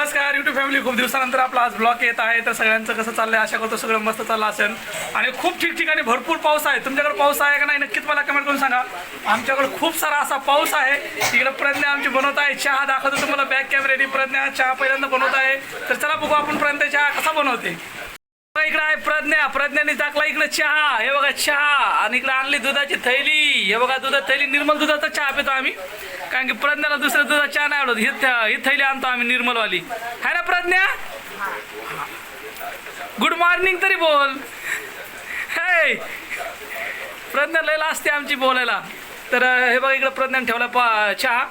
नमस्कार YouTube family खूप दिवसानंतर आपला आज ब्लॉग येत आहे. तर सगळ्यांचं कसं चाललंय? आशा करतो सगळं मस्त चाललं असेल. आणि खूप ठिकठिकाणी भरपूर पाऊस आहे. तुमच्याकडे पाऊस आहे का नाही नक्कीच मला कमेंट करून सांगा. आमच्याकडे खूप सारा असा पाऊस आहे. तिकडे प्रज्ञा आमची बनवत आहे. चहा दाखवतो तुम्हाला बॅक कॅमेरेने प्रज्ञा चहा पहिल्यांदा बनवत आहे. तर चला बघू आपण प्रज्ञा चहा कसा बनवते. इकडे आहे प्रज्ञा. प्रज्ञाने टाकला इकडे चहा. हे बघा चहा. आणि इकडे आणली दुधाची थैली. हे बघा दुधा थैली निर्मल दुधाचा चहा पितो आम्ही. कारण की प्रज्ञाला दुसरा दुसरा चहा नाही आवडत. हे ही थैली आणतो आम्ही निर्मलवाली. है ना प्रज्ञा? गुड मॉर्निंग तरी बोल. हे प्रज्ञा लयला असते आमची बोलायला. तर हे बघा इकडं प्रज्ञान ठेवला पा चहा.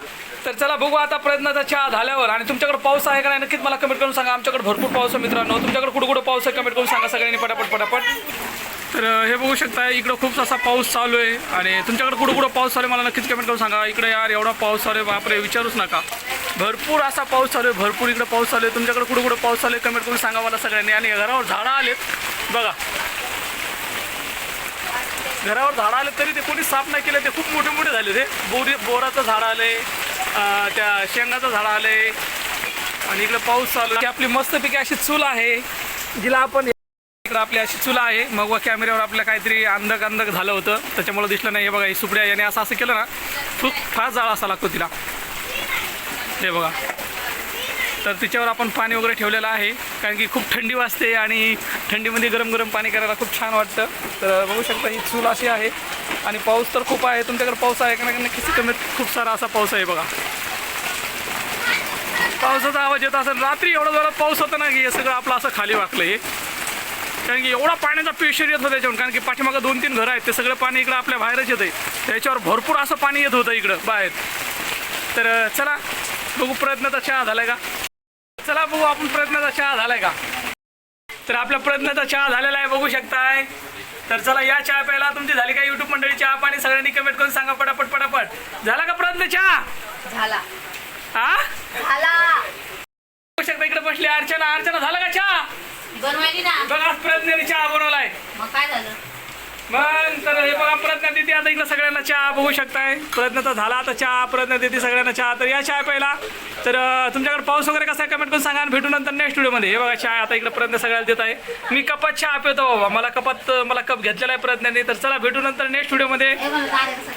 तर चला बघू आता प्रयत्नाचा चहा झाल्यावर. आणि तुमच्याकडे पाऊस आहे का नाही नक्कीच मला कमेंट करून सांगा. आमच्याकडे भरपूर पाऊस आहे मित्रांनो. तुमच्याकडे कुठं कुठं पाऊस आहे कमेंट करून सांगा सगळ्यांनी पटापट पटापट. तर हे बघू शकता इकडं खूप असा पाऊस चालू आहे. आणि तुमच्याकडे कुठं कुठं पाऊस चालू आहे मला नक्कीच कमेंट करून सांगा. इकडे यार एवढा पाऊस चालू आहे बापरे विचारूच नका. भरपूर असा पाऊस चालू आहे भरपूर इकडे पाऊस चालू आहे. तुमच्याकडे कुठं कुठं पाऊस चालू आहे कमेंट करून सांगा मला सगळ्यांनी. आणि घरावर झाडं आलेत बघा. घरावर झाडं आले तरी ते कोणी साफ नाही केले ते खूप मोठे मोठे झाले ते बोरी बोराचं झाड आले त्या शेंगाचं झाड आले आणि इकडे पाऊस चालू की आपली मस्तपैकी अशी चूल आहे जिला आपण इकडे आपली अशी चुला आहे. मग व कॅमेऱ्यावर आपल्या काहीतरी अंधक अंधक झालं होतं. त्याच्यामुळे दिसलं नाही. हे बघा ही सुपड्या याने असं असं केलं ना खूप फार जाळ असा लागतो तिला. हे बघा. तर तिच्यावर आपण पाणी वगैरे ठेवलेलं आहे. कारण की खूप थंडी वाजते आणि थंडीमध्ये गरम गरम पाणी करायला खूप छान वाटतं. तर बघू शकता ही चूल अशी आहे. आणि पाऊस तर खूप आहे. तुमच्याकडे पाऊस आहे का नाही? नक्कीच कमी खूप सारा असा पाऊस आहे बघा. पावसाचा आवाज येत असेल. रात्री एवढा जोरात पाऊस होता ना की हे सगळं आपलं असं खाली वाकलं हे. कारण की एवढा पाण्याचा प्रेशर येत होता त्याच्यावर. कारण की पाठीमागं दोन तीन घरं आहेत ते सगळं पाणी इकडं आपल्या बाहेरच येतं त्याच्यावर भरपूर असं पाणी येत होतं इकडं बाहेर. तर चला बघू प्रयत्नाचा चहा झालाय का? चला बघू आपण प्रयत्नाचा चहा झालाय का? तर आपल्या प्रयत्नाचा चहा झालेला आहे बघू शकताय. तर चला या चहा प्यायला तुमची झाली का युट्यूब मंडळी चहा पाणी? सगळ्यांनी कमेंट करून सांगा पटापट पटापट. झाला का प्रयत्न चहा? झाला. हा झाला. बघू शकता इकडे बसली अर्चना. अर्चना झाला का चहा? बनवायली ना. बघा प्रयत्नाने चहा बनवलाय. मग काय झालं? मग तर हे बघा प्रयत्न देते आता इकडे सगळ्यांना चहा बघू शकताय. प्रयत्न तर झाला आता चहा प्रयत्न देते सगळ्यांना चहा. तर या चहा पहिला तर अं, तुमच्याकडे पाऊस वगैरे कसा आहे? कमेंट करून सांगा आणि भेटू नंतर नेक्स्ट व्हिडिओमध्ये हे बघा चहा आता इकडे प्रयत्न सगळ्याला देत आहे. मी कपात चहा पितो बाबा. मला कपात मला कप घेतलेला आहे प्रयत्नाने तर चला भेटू नंतर नेक्स्ट व्हिडिओमध्ये हे बघ, दार कसं